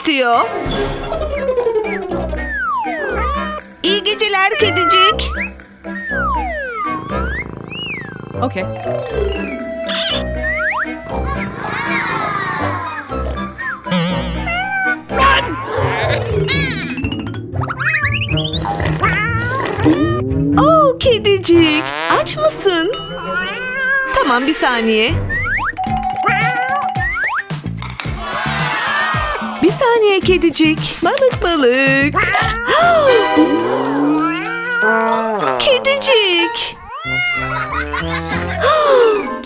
istiyor. İyi geceler kedicik. Okay. Oo kedicik. Aç mısın? Tamam bir saniye. Saniye kedicik. Balık balık. kedicik.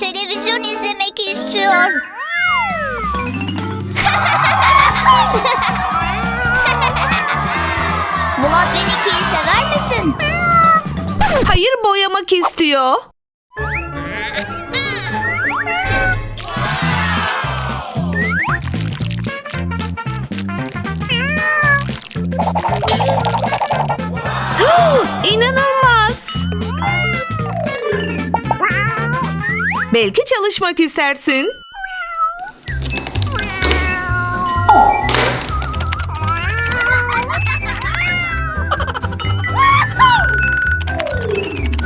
Televizyon izlemek istiyor. Bulat Benimki'yi sever misin? Hayır boyamak istiyor. İnanılmaz. Belki çalışmak istersin.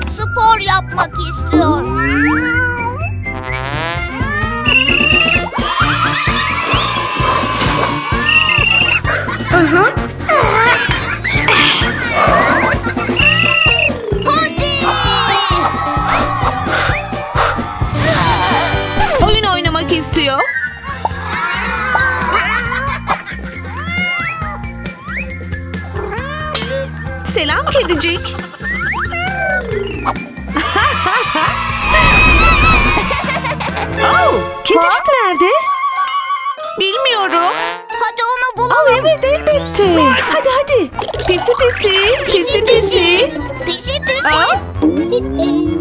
Spor yapmak istiyor. Kedicik. oh, kedicik nerede? Bilmiyorum. Hadi onu Aa, bulalım. evet elbette. Hadi hadi. Pisi pisi. Pisi pisi. Pisi pisi. Aa.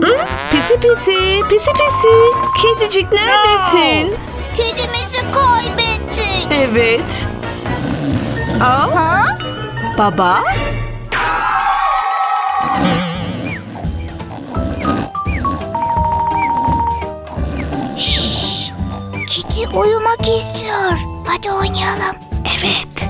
Hı? Pisi pisi. Pisi pisi. Kedicik neredesin? Kedimizi kaybettik. Evet. Aa, Ha? baba. Uyumak istiyor. Hadi oynayalım. Evet.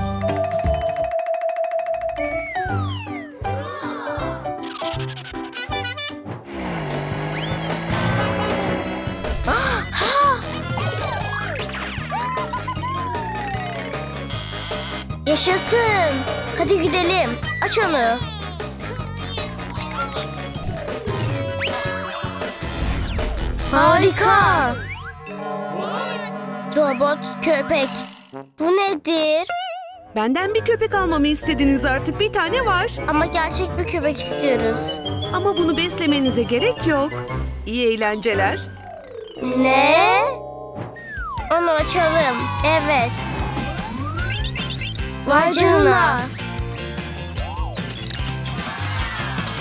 Yaşasın. Hadi gidelim. Aç onu. Harika. Robot köpek. Bu nedir? Benden bir köpek almamı istediniz artık. Bir tane var. Ama gerçek bir köpek istiyoruz. Ama bunu beslemenize gerek yok. İyi eğlenceler. Ne? Onu açalım. Evet. Vay canına.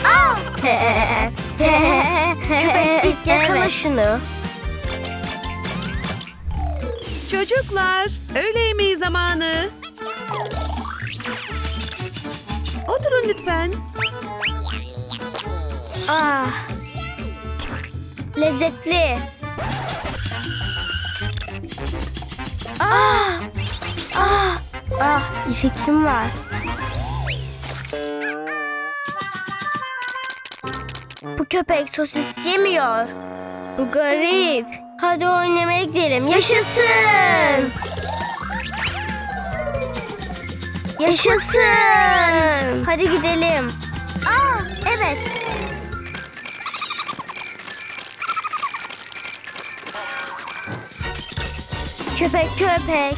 Aa! Köpek git yakala şunu. Çocuklar, öğle yemeği zamanı. Oturun lütfen. Ah. Lezzetli. Ah. Ah. Ah, bir fikrim var. Bu köpek sosis yemiyor. Bu garip. Hadi oynamaya gidelim. Yaşasın. Yaşasın. Hadi gidelim. Aa, evet. Köpek köpek.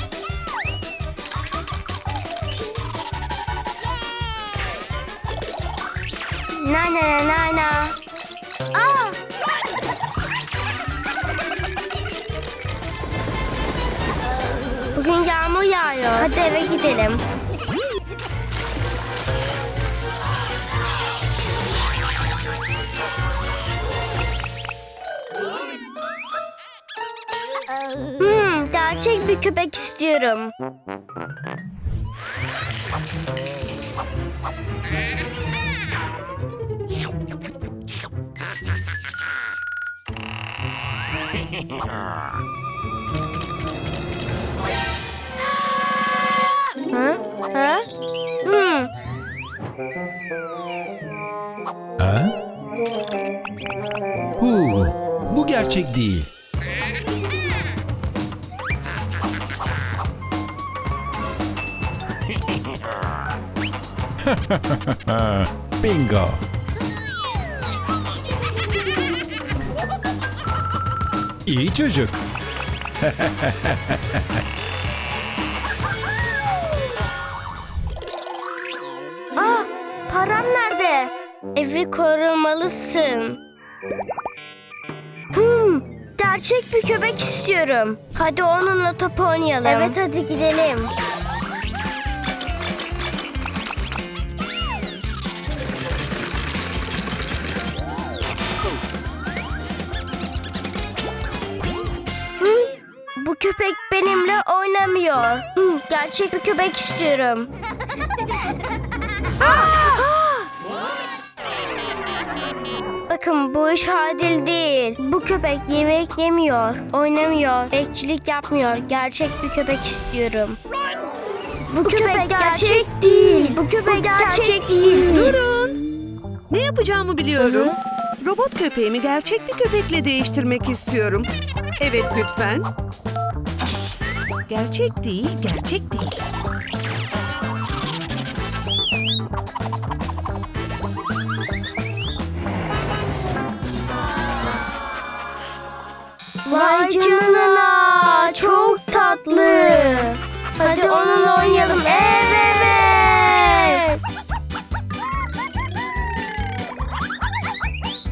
Na na na na na. Hadi eve gidelim. Hmm, gerçek bir köpek istiyorum. Hı? Hmm. Ha? Hu, bu gerçek değil. Bingo. İyi çocuk. Evi korumalısın. Hmm, gerçek bir köpek istiyorum. Hadi onunla top oynayalım. Evet hadi gidelim. Hmm, bu köpek benimle oynamıyor. Hmm, gerçek bir köpek istiyorum. Bakın bu iş adil değil. Bu köpek yemek yemiyor, oynamıyor, bekçilik yapmıyor. Gerçek bir köpek istiyorum. Bu, köpek, gerçek, değil. Bu köpek gerçek, değil. Durun. Ne yapacağımı biliyorum. Robot köpeğimi gerçek bir köpekle değiştirmek istiyorum. Evet lütfen. Gerçek değil, gerçek değil. Vay çok tatlı. Hadi onunla oynayalım. Evet.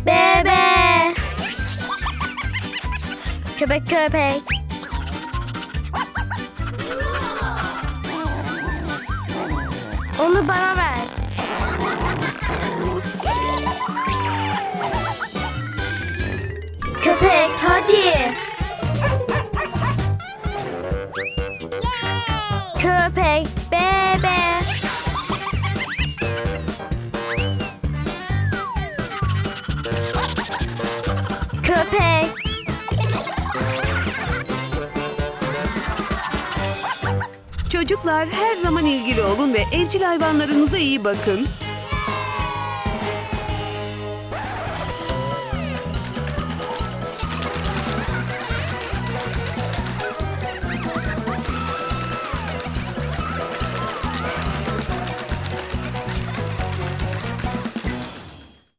Bebe. Köpek köpek. Onu bana ver. Köpek hadi. Çocuklar her zaman ilgili olun ve evcil hayvanlarınıza iyi bakın.